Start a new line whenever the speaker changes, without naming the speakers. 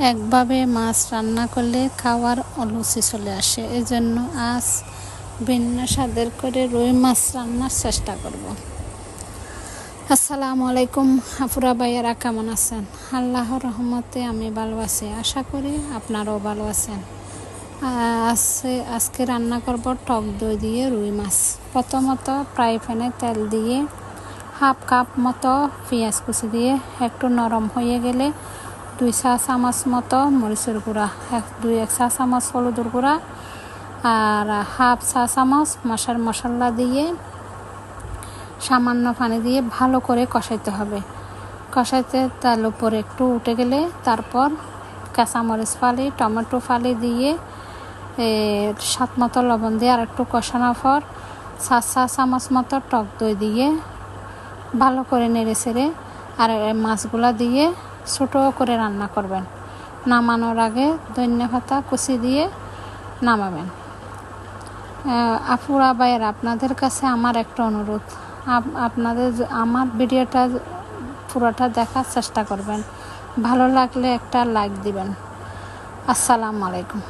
একভাবে মাছ রান্না করলে খাওয়ার অলুচি চলে আসে। এজন্য আজ ভিন্ন স্বাদের করে রুই মাছ রান্নার চেষ্টা করব। আসসালামু আলাইকুম, হাফুরা ভাইয়ারা কেমন আছেন? আল্লাহর রহমতে আমি ভালো আছি। আশা করি আপনারাও ভালো আছেন। আজকে আজকে রান্না করব টক দই দিয়ে রুই মাছ। প্রথমত ফ্রাই প্যানে তেল দিয়ে হাফ কাপ মতো পেঁয়াজ কুচি দিয়ে একটু নরম হয়ে গেলে দুই চা চামচ মতো মরিচের গুঁড়া, এক, দুই, এক চা চামচ হলুদের গুঁড়া আর হাফ চা চামচ মশার মশলা দিয়ে সামান্য পানি দিয়ে ভালো করে কষাইতে হবে। কষাইতে তার উপরে একটু উঠে গেলে তারপর কাঁচামরিচ ফালি, টমেটো ফালি দিয়ে সাত মতো লবণ দিয়ে আর একটু কষানোর পর সাত চা চামচ মতো টক দই দিয়ে ভালো করে নেড়ে ছেড়ে আর মাছগুলা দিয়ে ছোটো করে রান্না করবেন। নামানোর আগে ধন্য ভাতা কুচি দিয়ে নামাবেন। আপুরা বাইর আপনাদের কাছে আমার একটা অনুরোধ। আপনাদের আমার ভিডিওটা পুরোটা দেখার চেষ্টা করবেন। ভালো লাগলে একটা লাইক দিবেন। আসসালামু আলাইকুম।